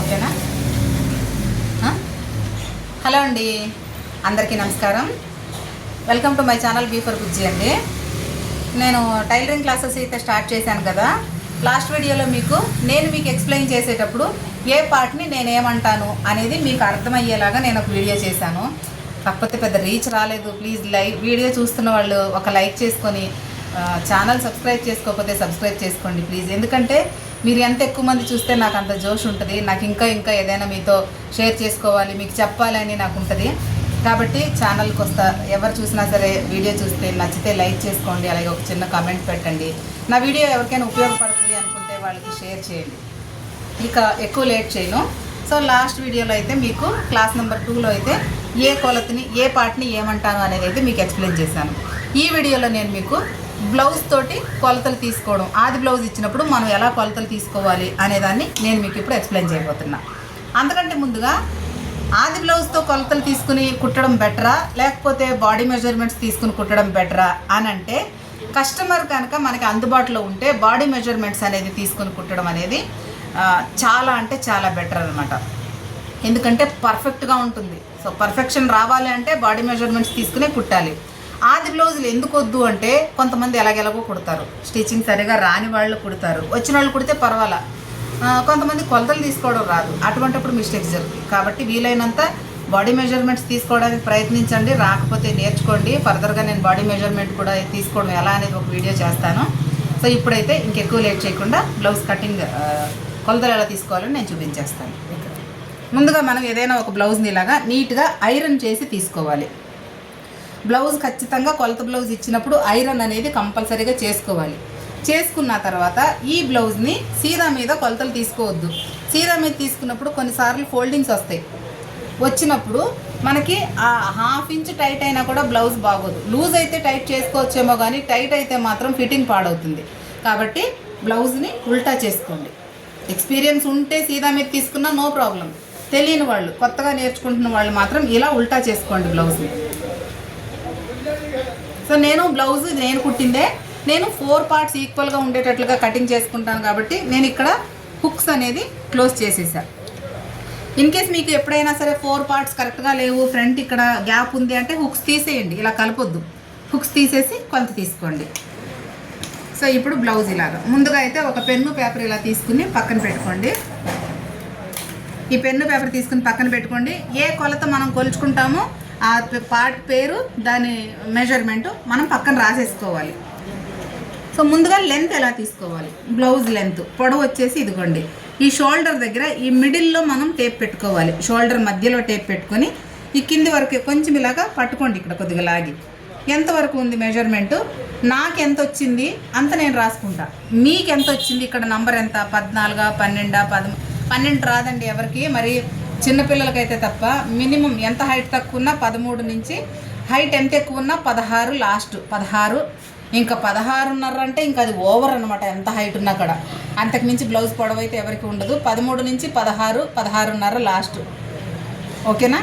ఓకేనా? హలో అండి అందరికీ నమస్కారం. Welcome to my channel B for Bujji అండి. నేను టైలరింగ్ క్లాసెస్ అయితే స్టార్ట్ చేశాను కదా. లాస్ట్ వీడియోలో మీకు నేను మీకు ఎక్స్ప్లెయిన్ చేసేటప్పుడు ఏ పార్ట్ని నేను ఏమంటాను అనేది మీకు అర్థమయ్యేలాగా నేను ఒక వీడియో చేశాను. కాకపోతే పెద్ద రీచ్ రాలేదు. ప్లీజ్ లైక్ వీడియో చూస్తున్న వాళ్ళు ఒక లైక్ చేసుకొని ఛానల్ సబ్స్క్రైబ్ చేసుకోకపోతే సబ్స్క్రైబ్ చేసుకోండి ప్లీజ్. ఎందుకంటే మీరు ఎంత ఎక్కువ మంది చూస్తే నాకు అంత జోష్ ఉంటుంది. నాకు ఇంకా ఇంకా ఏదైనా మీతో షేర్ చేసుకోవాలి మీకు చెప్పాలని నాకు ఉంటుంది. కాబట్టి ఛానల్కి వస్తా. ఎవరు చూసినా సరే వీడియో చూస్తే నచ్చితే లైక్ చేసుకోండి అలాగే ఒక చిన్న కామెంట్ పెట్టండి. నా వీడియో ఎవరికైనా ఉపయోగపడుతుంది అనుకుంటే వాళ్ళకి షేర్ చేయండి. ఇక ఎక్కువ లేట్ చేయను. సో లాస్ట్ వీడియోలో అయితే మీకు క్లాస్ నెంబర్ టూలో అయితే ఏ కొలతని ఏ పార్ట్ని ఏమంటాను అనేది అయితే మీకు ఎక్స్ప్లెయిన్ చేశాను. ఈ వీడియోలో నేను మీకు బ్లౌజ్ తోటి కొలతలు తీసుకోవడం. ఆది బ్లౌజ్ ఇచ్చినప్పుడు మనం ఎలా కొలతలు తీసుకోవాలి అనేదాన్ని నేను మీకు ఇప్పుడు ఎక్స్ప్లెయిన్ చేయబోతున్నా. అందుకంటే ముందుగా ఆది బ్లౌజ్తో కొలతలు తీసుకుని కుట్టడం బెటరా? లేకపోతే బాడీ మెజర్మెంట్స్ తీసుకుని కుట్టడం బెటరా? అని అంటే కస్టమర్ కనుక మనకి అందుబాటులో ఉంటే బాడీ మెజర్మెంట్స్ అనేది తీసుకుని కుట్టడం అనేది చాలా అంటే చాలా బెటర్ అనమాట ఎందుకంటే పర్ఫెక్ట్గా ఉంటుంది. సో పర్ఫెక్షన్ రావాలి అంటే బాడీ మెజర్మెంట్స్ తీసుకునే కుట్టాలి. ఆది బ్లౌజులు ఎందుకు వద్దు అంటే కొంతమంది ఎలాగెలాగో కుడతారు. స్టిచ్చింగ్ సరిగా రాని వాళ్ళు కుడతారు. వచ్చిన వాళ్ళు కుడితే పర్వాలా? కొంతమంది కొలతలు తీసుకోవడం రాదు. అటువంటిప్పుడు మిస్టేక్స్ జరుగుతాయి కాబట్టి వీలైనంత బాడీ మెజర్మెంట్స్ తీసుకోవడానికి ప్రయత్నించండి. రాకపోతే నేర్చుకోండి. ఫర్దర్గా నేను బాడీ మెజర్మెంట్ కూడా తీసుకోవడం ఎలా అనేది ఒక వీడియో చేస్తాను. సో ఇప్పుడైతే ఇంకెక్కువ లేట్ చేయకుండా బ్లౌజ్ కటింగ్ కొలతలు ఎలా తీసుకోవాలని నేను చూపించేస్తాను. ముందుగా మనం ఏదైనా ఒక బ్లౌజ్ని ఇలాగా నీట్గా ఐరన్ చేసి తీసుకోవాలి. బ్లౌజ్ ఖచ్చితంగా కొలత బ్లౌజ్ ఇచ్చినప్పుడు ఐరన్ అనేది కంపల్సరీగా చేసుకోవాలి. చేసుకున్న తర్వాత ఈ బ్లౌజ్ని సీదా మీద కొలతలు తీసుకోవద్దు. సీదా మీద తీసుకున్నప్పుడు కొన్నిసార్లు ఫోల్డింగ్స్ వస్తాయి. వచ్చినప్పుడు మనకి ఆ హాఫ్ ఇంచ్ టైట్ అయినా కూడా బ్లౌజ్ బాగోదు. లూజ్ అయితే టైట్ చేసుకోవచ్చేమో కానీ టైట్ అయితే మాత్రం ఫిట్టింగ్ పాడవుతుంది. కాబట్టి బ్లౌజ్ని ఉల్టా చేసుకోండి. ఎక్స్పీరియన్స్ ఉంటే సీదా మీద తీసుకున్నా నో ప్రాబ్లం. తెలియని వాళ్ళు కొత్తగా నేర్చుకుంటున్న వాళ్ళు మాత్రం ఇలా ఉల్టా చేసుకోండి బ్లౌజ్ని సో నేను బ్లౌజ్ నేను కుట్టిందే. నేను ఫోర్ పార్ట్స్ ఈక్వల్గా ఉండేటట్లుగా కటింగ్ చేసుకుంటాను కాబట్టి నేను ఇక్కడ హుక్స్ అనేది క్లోజ్ చేసేసా. ఇన్ కేస్ మీకు ఎప్పుడైనా సరే ఫోర్ పార్ట్స్ కరెక్ట్గా లేవు ఫ్రంట్ ఇక్కడ గ్యాప్ ఉంది అంటే హుక్స్ తీసేయండి ఇలా కలపొద్దు. హుక్స్ తీసేసి కొలత తీసుకోండి. సో ఇప్పుడు బ్లౌజ్ ఇలాగా. ముందుగా అయితే ఒక పెన్ను పేపర్ ఇలా తీసుకుని పక్కన పెట్టుకోండి. ఈ పెన్ను పేపర్ తీసుకుని పక్కన పెట్టుకోండి. ఏ కొలత మనం కొలుచుకుంటామో ఆ పార్ట్ పేరు దాని మెజర్మెంట్ మనం పక్కన రాసేసుకోవాలి. సో ముందుగా లెంత్ ఎలా తీసుకోవాలి? బ్లౌజ్ లెంత్ పొడవు వచ్చేసి ఇదిగోండి. ఈ షోల్డర్ దగ్గర ఈ మిడిల్లో మనం టేప్ పెట్టుకోవాలి. షోల్డర్ మధ్యలో టేప్ పెట్టుకొని ఈ కింది వరకు కొంచెం ఇలాగా పట్టుకోండి ఇక్కడ కొద్దిగా లాగి. ఎంతవరకు ఉంది మెజర్మెంటు నాకు ఎంత వచ్చింది? అంత నేను రాసుకుంటా. మీకు ఎంత వచ్చింది? ఇక్కడ నంబర్ ఎంత? పద్నాలుగా పన్నెండా పద పన్నెండు రాదండి ఎవరికి మరి చిన్నపిల్లలకైతే తప్ప మినిమం ఎంత హైట్ తక్కువ ఉన్నా పదమూడు నుంచి హైట్ ఎంత ఎక్కువ ఉన్నా పదహారు లాస్ట్ పదహారు. ఇంకా పదహారున్నర అంటే ఇంకా అది ఓవర్ అనమాట ఎంత హైట్ ఉన్నా కూడా. అంతకు మించి బ్లౌజ్ పొడవు అయితే ఎవరికి ఉండదు. పదమూడు నుంచి పదహారు పదహారున్నర లాస్ట్. ఓకేనా?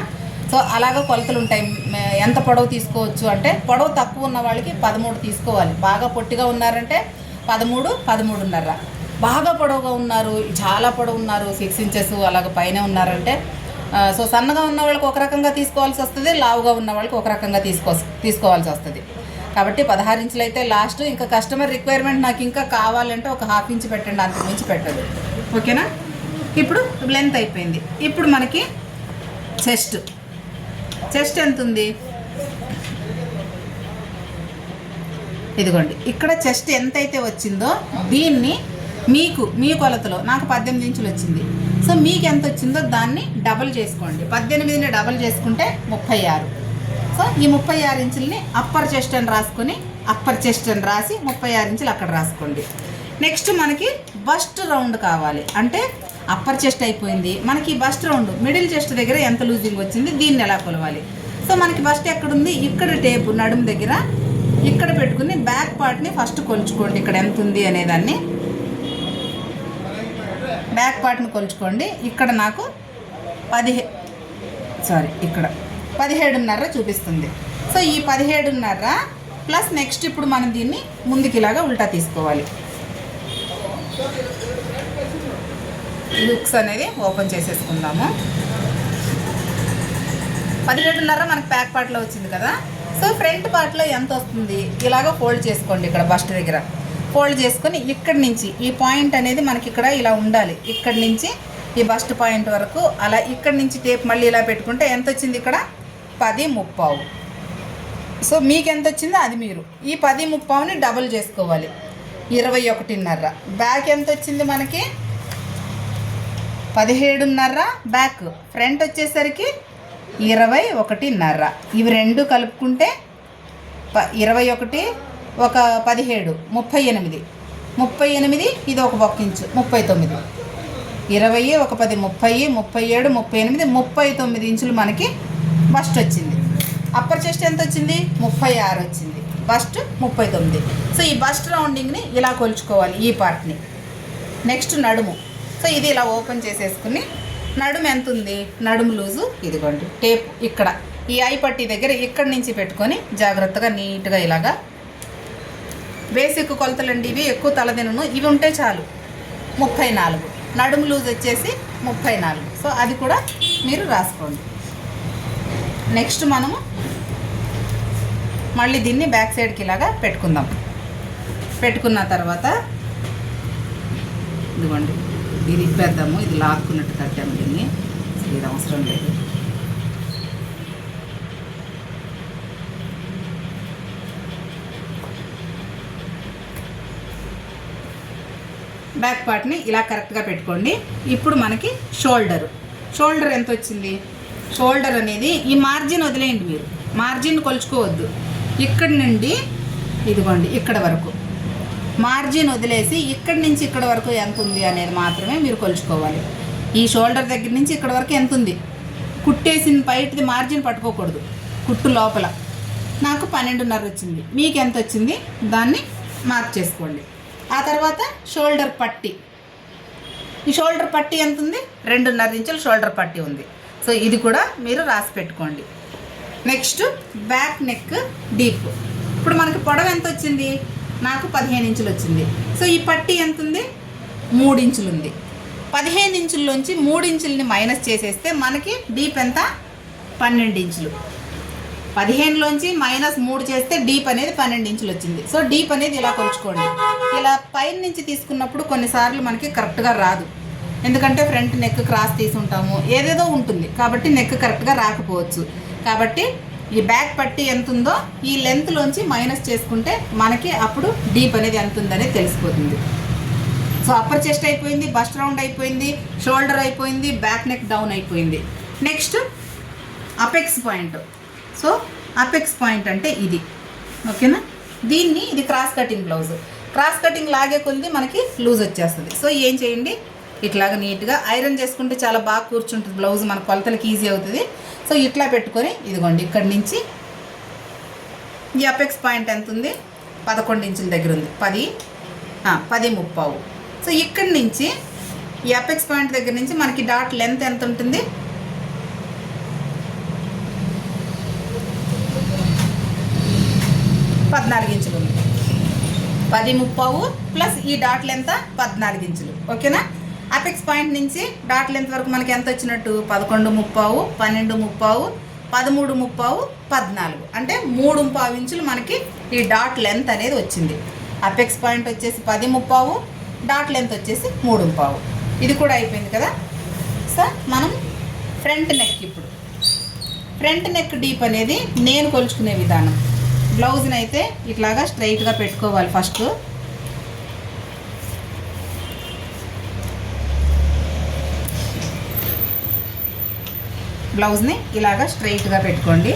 సో అలాగా కొలతలు ఉంటాయి. ఎంత పొడవు తీసుకోవచ్చు అంటే పొడవు తక్కువ ఉన్న వాళ్ళకి పదమూడు తీసుకోవాలి. బాగా పొట్టిగా ఉన్నారంటే పదమూడు పదమూడున్నర. బాగా పొడవుగా ఉన్నారు చాలా పొడవు ఉన్నారు సిక్స్ ఇంచెస్ అలాగ పైన ఉన్నారంటే సో సన్నగా ఉన్న వాళ్ళకి ఒక రకంగా తీసుకోవాల్సి వస్తుంది లావుగా ఉన్న వాళ్ళకి ఒక రకంగా తీసుకో తీసుకోవాల్సి వస్తుంది. కాబట్టి పదహారు ఇంచులు అయితే లాస్ట్ ఇంకా కస్టమర్ రిక్వైర్మెంట్ నాకు ఇంకా కావాలంటే ఒక హాఫ్ ఇంచ్ పెట్టండి అంతకు మించి పెట్టదు. ఓకేనా? ఇప్పుడు లెంత్ అయిపోయింది. ఇప్పుడు మనకి చెస్ట్ చెస్ట్ ఎంత ఉంది ఇదిగోండి. ఇక్కడ చెస్ట్ ఎంతైతే వచ్చిందో దీన్ని మీకు మీ కొలతలో నాకు పద్దెనిమిది ఇంచులు వచ్చింది. సో మీకు ఎంత వచ్చిందో దాన్ని డబుల్ చేసుకోండి. పద్దెనిమిదిని డబుల్ చేసుకుంటే ముప్పై ఆరు. సో ఈ ముప్పై ఆరు ఇంచుల్ని అప్పర్ చెస్ట్ అని రాసుకొని అప్పర్ చెస్ట్ అని రాసి ముప్పై ఆరు ఇంచులు అక్కడ రాసుకోండి. నెక్స్ట్ మనకి బస్ట్ రౌండ్ కావాలి. అంటే అప్పర్ చెస్ట్ అయిపోయింది. మనకి బస్ట్ రౌండ్ మిడిల్ చెస్ట్ దగ్గర ఎంత లూజింగ్ వచ్చింది దీన్ని ఎలా కొలవాలి? సో మనకి బస్ట్ ఎక్కడుంది? ఇక్కడ టేపు నడుము దగ్గర. ఇక్కడ పెట్టుకుని బ్యాక్ పార్ట్ని ఫస్ట్ కొలుచుకోండి. ఇక్కడ ఎంత ఉంది అనేదాన్ని బ్యాక్ పార్ట్ని కొలుచుకోండి. ఇక్కడ నాకు పదిహే సారీ ఇక్కడ పదిహేడున్నర చూపిస్తుంది. సో ఈ పదిహేడున్నర ప్లస్ నెక్స్ట్ ఇప్పుడు మనం దీన్ని ముందుకి ఇలాగా ఉల్టా తీసుకోవాలి. లుక్స్ అనేది ఓపెన్ చేసేసుకుందాము. పదిహేడున్నర మనకు బ్యాక్ పార్ట్లో వచ్చింది కదా. సో ఫ్రంట్ పార్ట్లో ఎంత వస్తుంది? ఇలాగ ఫోల్డ్ చేసుకోండి ఇక్కడ బస్ట్ దగ్గర. ఫోల్డ్ చేసుకొని ఇక్కడి నుంచి ఈ పాయింట్ అనేది మనకి ఇక్కడ ఇలా ఉండాలి. ఇక్కడి నుంచి ఈ బస్ట్ పాయింట్ వరకు అలా ఇక్కడి నుంచి టేప్ మళ్ళీ ఇలా పెట్టుకుంటే ఎంత వచ్చింది ఇక్కడ? పది ముప్పావు. సో మీకు ఎంత వచ్చిందో అది మీరు. ఈ పది ముప్పావుని డబుల్ చేసుకోవాలి. ఇరవై ఒకటిన్నర. బ్యాక్ ఎంత వచ్చింది మనకి? పదిహేడున్నర బ్యాక్. ఫ్రంట్ వచ్చేసరికి ఇరవై ఒకటిన్నర. ఇవి రెండు కలుపుకుంటే ప ఇరవై ఒకటి ఒక పదిహేడు ముప్పై ఎనిమిది. ముప్పై ఎనిమిది ఇది ఒక ఒక్క ఇంచు ముప్పై తొమ్మిది. ఇరవై ఒక పది ముప్పై ముప్పై ఏడు ముప్పై ఎనిమిది ముప్పై తొమ్మిది ఇంచులు మనకి బస్ట్ వచ్చింది. అప్పర్ చెస్ట్ ఎంత వచ్చింది? ముప్పై ఆరు వచ్చింది. బస్ట్ ముప్పై తొమ్మిది. సో ఈ బస్ట్ రౌండింగ్ని ఇలా కొలుచుకోవాలి ఈ పార్ట్ని. నెక్స్ట్ నడుము. సో ఇది ఇలా ఓపెన్ చేసేసుకుని నడుము ఎంత ఉంది? నడుము లూజు ఇదిగోండి టేప్ ఇక్కడ. ఈ ఐ పట్టి దగ్గర ఇక్కడి నుంచి పెట్టుకొని జాగ్రత్తగా నీట్గా ఇలాగా బేసిక్ కొలతలండి ఇవి ఎక్కువ తలదినను. ఇవి ఉంటే చాలు. ముప్పై నాలుగు. నడుము లూజ్ వచ్చేసి ముప్పై నాలుగు. సో అది కూడా మీరు రాసుకోండి. నెక్స్ట్ మనము మళ్ళీ దీన్ని బ్యాక్ సైడ్కి ఇలాగా పెట్టుకుందాం. పెట్టుకున్న తర్వాత ఇదిగోండి దీన్ని ఇప్పేద్దాము. ఇది లాక్కున్నట్టు కట్టాము దీన్ని. ఇది అవసరం లేదు. బ్యాక్ పార్ట్ని ఇలా కరెక్ట్గా పెట్టుకోండి. ఇప్పుడు మనకి షోల్డర్. షోల్డర్ ఎంత వచ్చింది? షోల్డర్ అనేది ఈ మార్జిన్ వదిలేయండి మీరు. మార్జిన్ కొలుచుకోవద్దు. ఇక్కడి నుండి ఇదిగోండి ఇక్కడ వరకు. మార్జిన్ వదిలేసి ఇక్కడి నుంచి ఇక్కడ వరకు ఎంత ఉంది అనేది మాత్రమే మీరు కొలుచుకోవాలి. ఈ షోల్డర్ దగ్గర నుంచి ఇక్కడ వరకు ఎంత ఉంది? కుట్టేసిన బయటది మార్జిన్ పట్టుకోకూడదు. కుట్టు లోపల. నాకు పన్నెండున్నర వచ్చింది. మీకు ఎంత వచ్చింది? దాన్ని మార్క్ చేసుకోండి. ఆ తర్వాత షోల్డర్ పట్టి. ఈ షోల్డర్ పట్టి ఎంత ఉంది రెండున్నర ఇంచులు షోల్డర్ పట్టి ఉంది. సో ఇది కూడా మీరు రాసి పెట్టుకోండి. Next back neck deep. ఇప్పుడు మనకి పొడవు ఎంత వచ్చింది? నాకు పదిహేను ఇంచులు వచ్చింది. సో ఈ పట్టి ఎంత ఉంది మూడు ఇంచులు ఉంది. పదిహేను ఇంచుల్లోంచి మూడు ఇంచుల్ని మైనస్ చేసేస్తే మనకి డీప్ ఎంత? పన్నెండు ఇంచులు. పదిహేనులోంచి మైనస్ మూడు చేస్తే డీప్ అనేది పన్నెండు ఇంచులు వచ్చింది. సో డీప్ అనేది ఇలా కొలుచుకోండి. ఇలా పైన నుంచి తీసుకున్నప్పుడు కొన్నిసార్లు మనకి కరెక్ట్గా రాదు. ఎందుకంటే ఫ్రంట్ నెక్ క్రాస్ తీసుంటాము ఏదేదో ఉంటుంది. కాబట్టి నెక్ కరెక్ట్గా రాకపోవచ్చు. కాబట్టి ఈ బ్యాక్ పట్టి ఎంత ఉందో ఈ లెంత్లోంచి మైనస్ చేసుకుంటే మనకి అప్పుడు డీప్ అనేది ఎంత ఉందని తెలిసిపోతుంది. సో అప్పర్ చెస్ట్ అయిపోయింది బస్ట్ రౌండ్ అయిపోయింది షోల్డర్ అయిపోయింది బ్యాక్ నెక్ డౌన్ అయిపోయింది. Next apex point. So apex point అంటే ఇది. ఓకేనా? దీన్ని ఇది cross cutting blouse cross cutting లాగే కొలిది మనకి లూజ్ వచ్చేస్తుంది. సో ఏం చేయండి? ఇట్లాగా నీట్గా ఐరన్ చేసుకుంటే చాలా బాగా కూర్చుంటుంది బ్లౌజ్ మన కొలతలకి ఈజీ అవుతుంది. సో ఇట్లా పెట్టుకొని ఇదిగోండి ఇక్కడి నుంచి ఈ అపెక్స్ పాయింట్ ఎంత ఉంది? పదకొండు ఇంచుల దగ్గర ఉంది. పది పది ముప్పావు. సో ఇక్కడి నుంచి ఈ అపెక్స్ పాయింట్ దగ్గర నుంచి మనకి డాట్ లెంత్ ఎంత ఉంటుంది? పద్నాలుగు ఇంచులు ఉంది పది ముప్పావు ప్లస్ ఈ డాట్ లెంత్ పద్నాలుగు ఇంచులు. ఓకేనా? అపెక్స్ పాయింట్ నుంచి డాట్ లెంత్ వరకు మనకి ఎంత వచ్చినట్టు? పదకొండు ముప్పావు పన్నెండు ముప్పావు పదమూడు ముప్పావు పద్నాలుగు. అంటే మూడు పావు ఇంచులు మనకి ఈ డాట్ లెంత్ అనేది వచ్చింది. అపెక్స్ పాయింట్ వచ్చేసి పది ముప్పావు డాట్ లెంత్ వచ్చేసి మూడు పావు. ఇది కూడా అయిపోయింది కదా? సార్ మనం ఫ్రంట్ నెక్ ఇప్పుడు. ఫ్రంట్ నెక్ డీప్ అనేది నేను కొలుచుకునే విధానం. బ్లౌజ్ని అయితే ఇట్లాగా స్ట్రైట్గా పెట్టుకోవాలి ఫస్ట్. బ్లౌజ్ని ఇలాగా స్ట్రైట్గా పెట్టుకోండి.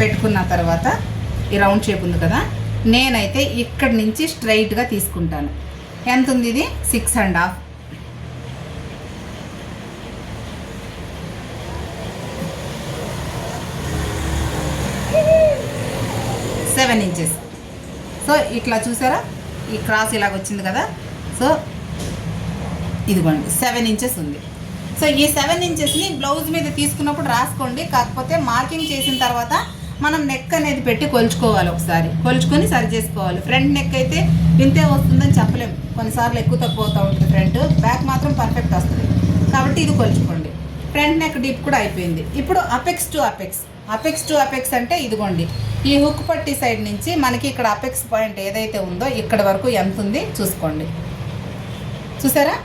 పెట్టుకున్న తర్వాత ఈ రౌండ్ షేప్ ఉంది కదా నేనైతే ఇక్కడి నుంచి స్ట్రైట్గా తీసుకుంటాను. ఎంత ఉంది ఇది? Six and half seven inches. So ఇట్లా చూసారా? ఈ క్రాస్ ఇలాగ వచ్చింది కదా? సో ఇదిగోండి సెవెన్ ఇంచెస్ ఉంది. సో ఈ సెవెన్ ఇంచెస్ని బ్లౌజ్ మీద తీసుకున్నప్పుడు రాసుకోండి. కాకపోతే మార్కింగ్ చేసిన తర్వాత మనం నెక్ అనేది పెట్టి కొలుచుకోవాలి ఒకసారి. కొలుచుకొని సరి చేసుకోవాలి. ఫ్రంట్ నెక్ అయితే వింతే వస్తుందని చెప్పలేము కొన్నిసార్లు ఎక్కువ తక్కువ అవుతూ ఉంటుంది ఫ్రంట్. బ్యాక్ మాత్రం పర్ఫెక్ట్ వస్తుంది. కాబట్టి ఇది కొలుచుకోండి. ఫ్రంట్ నెక్ డీప్ కూడా అయిపోయింది. ఇప్పుడు apex to apex. Apex to apex అంటే ఇదిగోండి. ఈ హుక్ పట్టి సైడ్ నుంచి మనకి ఇక్కడ అపెక్స్ పాయింట్ ఏదైతే ఉందో ఇక్కడ వరకు ఎంత ఉంది చూసుకోండి. చూసారా?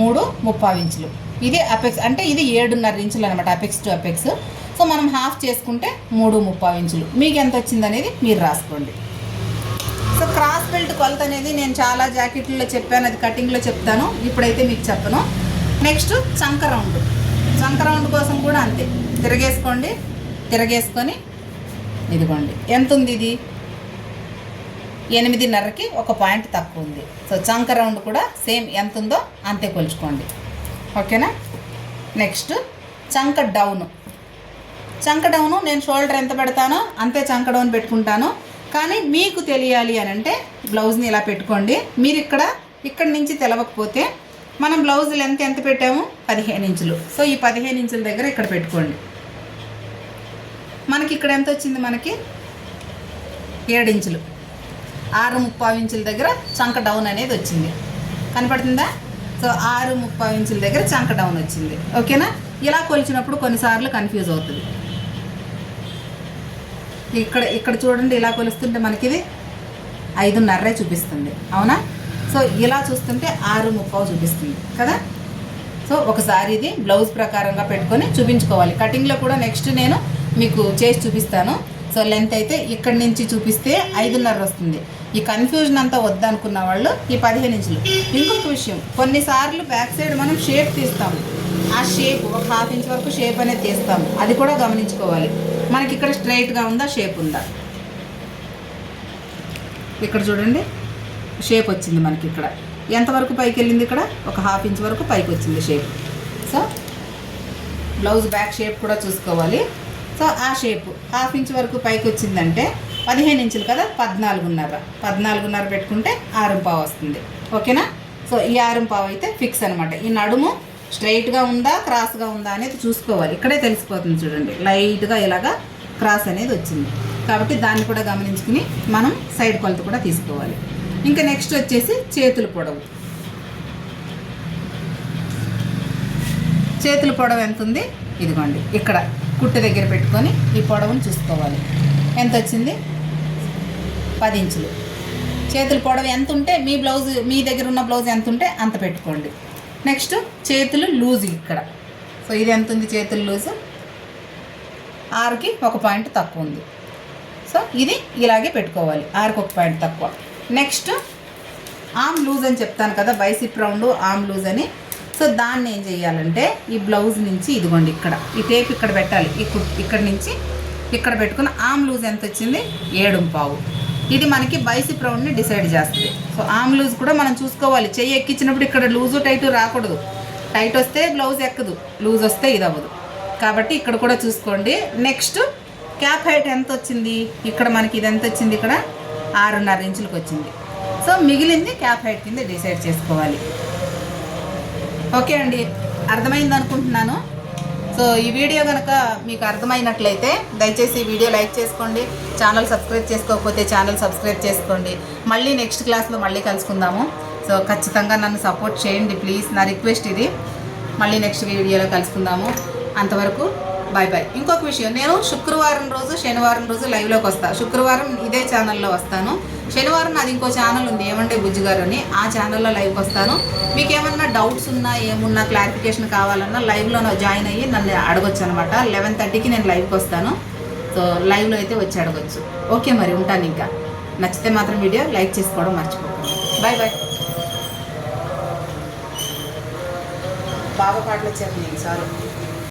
మూడు ముప్పావు ఇంచులు. ఇది అపెక్స్ అంటే ఇది ఏడున్నర ఇంచులు అనమాట అపెక్స్ టు అపెక్స్ సో మనం హాఫ్ చేసుకుంటే మూడు ముప్పావు ఇంచులు. మీకు ఎంత వచ్చింది అనేది మీరు రాసుకోండి. సో క్రాస్ బెల్ట్ కొలత అనేది నేను చాలా జాకెట్లలో చెప్పాను అది కటింగ్లో చెప్తాను. ఇప్పుడైతే మీకు చెప్పను. నెక్స్ట్ చంక రౌండ్ చంక రౌండ్ కోసం కూడా అంతే. తిరగేసుకోండి. తిరగేసుకొని ఇదిగోండి. ఎంత ఉంది ఇది ఎనిమిదిన్నరకి ఒక పాయింట్ తక్కువ ఉంది సో చంక రౌండ్ కూడా సేమ్ ఎంత ఉందో అంతే కొలుచుకోండి. ఓకేనా? నెక్స్ట్ చంక డౌన్. చంక డౌను నేను షోల్డర్ ఎంత పెడతానో అంతే చంక డౌన్ పెట్టుకుంటాను. కానీ మీకు తెలియాలి అని అంటే బ్లౌజ్ని ఇలా పెట్టుకోండి. మీరు ఇక్కడ ఇక్కడ నుంచి తెలవకపోతే మనం బ్లౌజ్ లెంత్ ఎంత పెట్టాము? పదిహేను ఇంచులు. సో ఈ పదిహేను ఇంచుల దగ్గర ఇక్కడ పెట్టుకోండి. మనకి ఇక్కడ ఎంత వచ్చింది మనకి? ఏడించులు ఆరు ముప్పావు ఇంచుల దగ్గర చంక డౌన్ అనేది వచ్చింది. కనపడుతుందా? సో ఆరు ముప్పావు ఇంచుల దగ్గర చంక డౌన్ వచ్చింది. ఓకేనా ఇలా కొలిచినప్పుడు కొన్నిసార్లు కన్ఫ్యూజ్ అవుతుంది. ఇక్కడ ఇక్కడ చూడండి ఇలా కొలుస్తుంటే మనకి ఇది ఐదున్నరే చూపిస్తుంది. అవునా? సో ఇలా చూస్తుంటే ఆరు ముప్పావు చూపిస్తుంది. కదా? సో ఒకసారి ఇది బ్లౌజ్ ప్రకారంగా పెట్టుకొని చూపించుకోవాలి. కటింగ్లో కూడా నెక్స్ట్ నేను మీకు చేసి చూపిస్తాను. సో లెంత్ అయితే ఇక్కడి నుంచి చూపిస్తే ఐదున్నర వస్తుంది. ఈ కన్ఫ్యూజన్ అంతా వద్దనుకున్న వాళ్ళు ఈ పదిహేను ఇంచులు. ఇంకొక విషయం కొన్నిసార్లు బ్యాక్ సైడ్ మనం షేప్ తీస్తాము. ఆ షేప్ ఒక హాఫ్ ఇంచ్ వరకు షేప్ అనేది తీస్తాము అది కూడా గమనించుకోవాలి. మనకి ఇక్కడ స్ట్రైట్గా ఉందా షేప్ ఉందా? ఇక్కడ చూడండి. షేప్ వచ్చింది మనకి ఇక్కడ. ఎంతవరకు పైకి వెళ్ళింది ఇక్కడ? ఒక హాఫ్ ఇంచ్ వరకు పైకి వచ్చింది shape so blouse back shape కూడా చూసుకోవాలి. సో ఆ షేపు హాఫ్ ఇంచ్ వరకు పైకి వచ్చిందంటే పదిహేను ఇంచులు కదా పద్నాలుగున్నర. పద్నాలుగున్నర పెట్టుకుంటే ఆరు పావు వస్తుంది. ఓకేనా? సో ఈ ఆరు పావు అయితే ఫిక్స్ అనమాట ఈ నడుము స్ట్రైట్గా ఉందా క్రాస్గా ఉందా అనేది చూసుకోవాలి. ఇక్కడే తెలిసిపోతుంది చూడండి. లైట్గా ఇలాగా క్రాస్ అనేది వచ్చింది. కాబట్టి దాన్ని కూడా గమనించుకుని మనం సైడ్ కొలత కూడా తీసుకోవాలి. ఇంకా నెక్స్ట్ వచ్చేసి చేతుల పొడవు. చేతుల పొడవు ఎంత ఉంది? ఇదిగోండి. ఇక్కడ. కుట్టు దగ్గర పెట్టుకొని ఈ పొడవును చూసుకోవాలి. ఎంత వచ్చింది పది ఇంచులు. చేతుల పొడవు ఎంత ఉంటే మీ బ్లౌజ్ మీ దగ్గర ఉన్న బ్లౌజ్ ఎంత ఉంటే అంత పెట్టుకోండి. నెక్స్ట్ చేతులు లూజ్ ఇక్కడ. సో ఇది ఎంత ఉంది చేతులు లూజు? ఆరుకి ఒక పాయింట్ తక్కువ ఉంది. సో ఇది ఇలాగే పెట్టుకోవాలి. ఆరుకి ఒక పాయింట్ తక్కువ. నెక్స్ట్ ఆమ్ లూజ్ అని చెప్తాను కదా బైసిప్ రౌండ్ ఆమ్ లూజ్ అని. సో దాన్ని ఏం చేయాలంటే ఈ బ్లౌజ్ నుంచి ఇదిగోండి ఇక్కడ ఈ టేప్ ఇక్కడ పెట్టాలి ఇక్కడ నుంచి ఇక్కడ పెట్టుకుని ఆమ్ లూజ్ ఎంత వచ్చింది? ఏడు పావు. ఇది మనకి బైసి ప్రౌడ్ని డిసైడ్ చేస్తుంది. సో ఆమ్ లూజ్ కూడా మనం చూసుకోవాలి. చెయ్యి ఎక్కించినప్పుడు ఇక్కడ లూజు టైటు రాకూడదు. టైట్ వస్తే బ్లౌజ్ ఎక్కదు లూజ్ వస్తే ఇది అవ్వదు కాబట్టి ఇక్కడ కూడా చూసుకోండి. నెక్స్ట్ క్యాప్ హైట్ ఎంత వచ్చింది? ఇక్కడ మనకి ఇది ఎంత వచ్చింది? ఇక్కడ ఆరున్నర ఇంచులకు వచ్చింది. సో మిగిలింది క్యాప్ హైట్ కింద డిసైడ్ చేసుకోవాలి. ఓకే అండి అర్థమైంది అనుకుంటున్నాను. సో ఈ వీడియో కనుక మీకు అర్థమైనట్లయితే దయచేసి ఈ వీడియో లైక్ చేసుకోండి ఛానల్ సబ్స్క్రైబ్ చేసుకోకపోతే ఛానల్ సబ్స్క్రైబ్ చేసుకోండి. మళ్ళీ నెక్స్ట్ క్లాస్లో మళ్ళీ కలుసుకుందాము. సో ఖచ్చితంగా నన్ను సపోర్ట్ చేయండి ప్లీజ్. నా రిక్వెస్ట్ ఇది. మళ్ళీ నెక్స్ట్ వీడియోలో కలుసుకుందాము. అంతవరకు బాయ్ బాయ్ ఇంకొక విషయం నేను శుక్రవారం రోజు శనివారం రోజు లైవ్లోకి వస్తాను శుక్రవారం ఇదే ఛానల్లో వస్తాను. శనివారం నాది ఇంకో ఛానల్ ఉంది ఏమంటే బుజ్జిగారు అని. ఆ ఛానల్లో లైవ్కి వస్తాను. మీకు ఏమన్నా డౌట్స్ ఉన్నా ఏమున్నా క్లారిఫికేషన్ కావాలన్నా లైవ్లో జాయిన్ అయ్యి నన్ను అడగొచ్చు అనమాట లెవెన్ థర్టీకి నేను లైవ్కి వస్తాను. సో లైవ్లో అయితే వచ్చి అడగొచ్చు. ఓకే మరి ఉంటాను ఇంకా. నచ్చితే మాత్రం వీడియో లైక్ చేసుకోవడం మర్చిపోకండి. బాయ్ బాయ్ బాబా పాటలు వచ్చారు నేను సారీ